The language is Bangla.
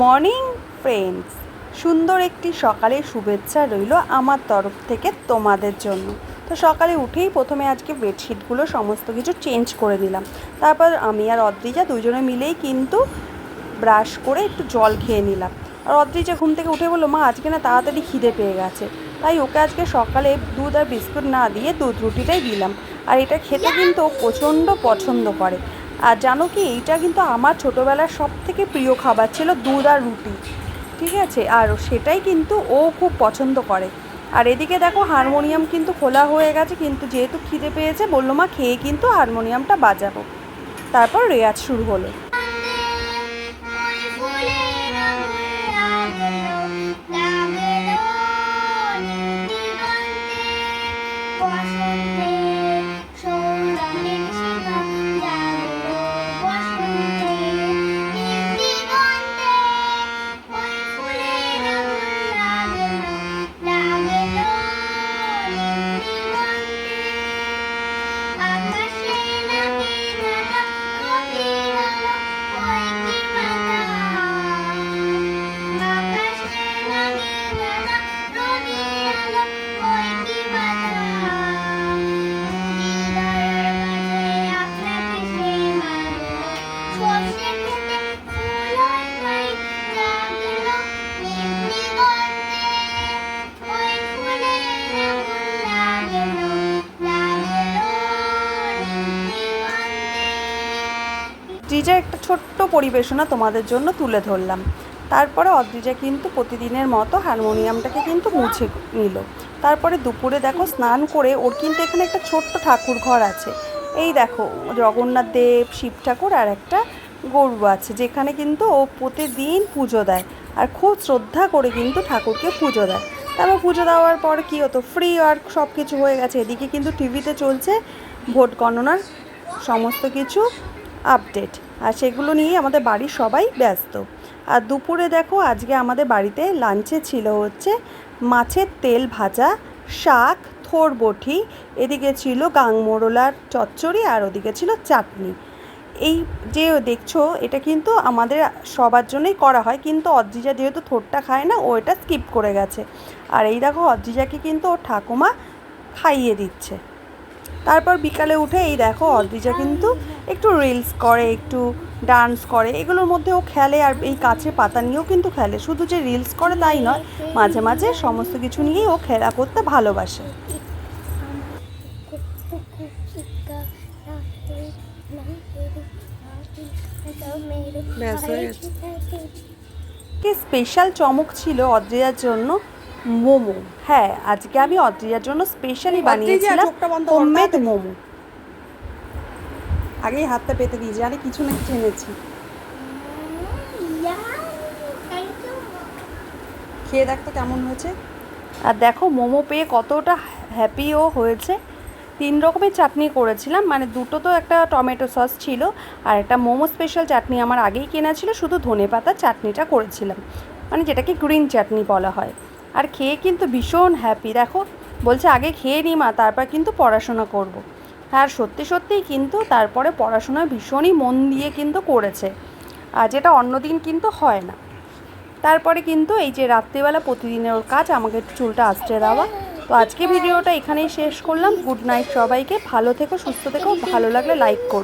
Morning, friends. সুন্দর একটি সকালের শুভেচ্ছা রইল আমার তরফ থেকে তোমাদের জন্য। তো সকালে উঠেই প্রথমে আজকে বেডশিটগুলো সমস্ত কিছু চেঞ্জ করে দিলাম। তারপর আমি আর অদ্রিজা দুজনে মিলেই কিন্তু ব্রাশ করে একটু জল খেয়ে নিলাম। আর অদ্রিজা ঘুম থেকে উঠে বলল, মা, আজকে না তাড়াতাড়ি খিদে পেয়ে গেছে। তাই ওকে আজকে সকালে দুধ আর বিস্কুট না দিয়ে দুধ রুটিটাই দিলাম। আর এটা খেতে কিন্তু প্রচণ্ড পছন্দ করে। আর জানো কি, এইটা কিন্তু আমার ছোটোবেলার সব থেকে প্রিয় খাবার ছিল দুধ আর রুটি, ঠিক আছে? আর সেটাই কিন্তু ও খুব পছন্দ করে। আর এদিকে দেখো, হারমোনিয়াম কিন্তু খোলা হয়ে গেছে, কিন্তু যেহেতু খিদে পেয়েছে, বলল, মা, খেয়ে কিন্তু হারমোনিয়ামটা বাজাবো। তারপর রেয়াজ শুরু হলো। অদ্রিজা একটা ছোট্ট পরিবেশনা তোমাদের জন্য তুলে ধরলাম। তারপরে অদ্রিজা কিন্তু প্রতিদিনের মতো হারমোনিয়ামটাকে কিন্তু মুছে নিল। তারপরে দুপুরে দেখো স্নান করে ওর কিন্তু এখানে একটা ছোট্ট ঠাকুর ঘর আছে। এই দেখো, জগন্নাথ দেব, শিব ঠাকুর আর একটা গরু আছে, যেখানে কিন্তু ও প্রতিদিন পুজো দেয় আর খুব শ্রদ্ধা করে কিন্তু ঠাকুরকে পুজো দেয়। তারপর পুজো দেওয়ার পর কী হতো ফ্রি আর সব কিছু হয়ে গেছে। এদিকে কিন্তু টিভিতে চলছে ভোট গণনার সমস্ত কিছু। আপডেট আর সেগুলো নিয়ে আমাদের বাড়ির সবাই ব্যস্ত। আর দুপুরে দেখো, আজকে আমাদের বাড়িতে লাঞ্চে ছিল হচ্ছে মাছের তেল ভাজা, শাক, থোর বটি, এদিকে ছিল গাংমোরলার চচ্চড়ি আর ওদিকে ছিল চাটনি। এই যে দেখছ, এটা কিন্তু আমাদের সবার জন্যই করা হয়, কিন্তু অদ্রিজা যেহেতু থোরটা খায় না, ও এটা স্কিপ করে গেছে। আর এই দেখো অদ্রিজাকে কিন্তু ওর ঠাকুমা খাইয়ে দিচ্ছে। তারপর বিকালে উঠে এই দেখো অদ্রিজা কিন্তু একটু রিলস করে একটু ডান্স করে। এগুলোর মধ্যে ও খেলে আর এই কাছের পাতা নিয়েও কিন্তু খেলে। শুধু যে রিলস করে তাই নয় মাঝে মাঝে সমস্ত কিছু নিয়েই ও খেলা করতে ভালোবাসে। স্পেশাল চমক ছিল অদ্রিজার জন্য? মোমো। হ্যাঁ আজকে আমি অদ্রিজার জন্য স্পেশালি বানিয়েছিলাম হোমমেড মোমো। আগেই হাতটা পেতে দিয়েছি আরে কিছু না কিছু এনেছি। খেয়ে দেখ তো কেমন হয়েছে। আর দেখো মোমো পেয়ে কতটা হ্যাপিও হয়েছে। তিন রকমের চাটনি করেছিলাম মানে দুটো তো একটা টমেটো সস ছিল আর একটা মোমো স্পেশাল চাটনি আমার আগেই কেনা ছিল শুধু ধনে পাতা চাটনিটা করেছিলাম। মানে যেটাকে গ্রিন চাটনি বলা হয়। আর খেয়ে কিন্তু ভীষণ হ্যাপি দেখো, বলছে আগে খেয়ে নি মা, তারপর কিন্তু পড়াশোনা করব। আর সত্যি সত্যিই কিন্তু তারপরে পড়াশোনায় ভীষণই মন দিয়ে কিন্তু করেছে। আর যেটা অন্যদিন কিন্তু হয় না। তারপরে কিন্তু এই যে রাত্রিবেলা প্রতিদিনের ওর কাজ, আমাকে একটু চুলটা আসতে দেওয়া। তো আজকে ভিডিওটা এখানেই শেষ করলাম। গুড নাইট সবাইকে। ভালো থেকো, সুস্থ থেকো। ভালো লাগলে লাইক করো।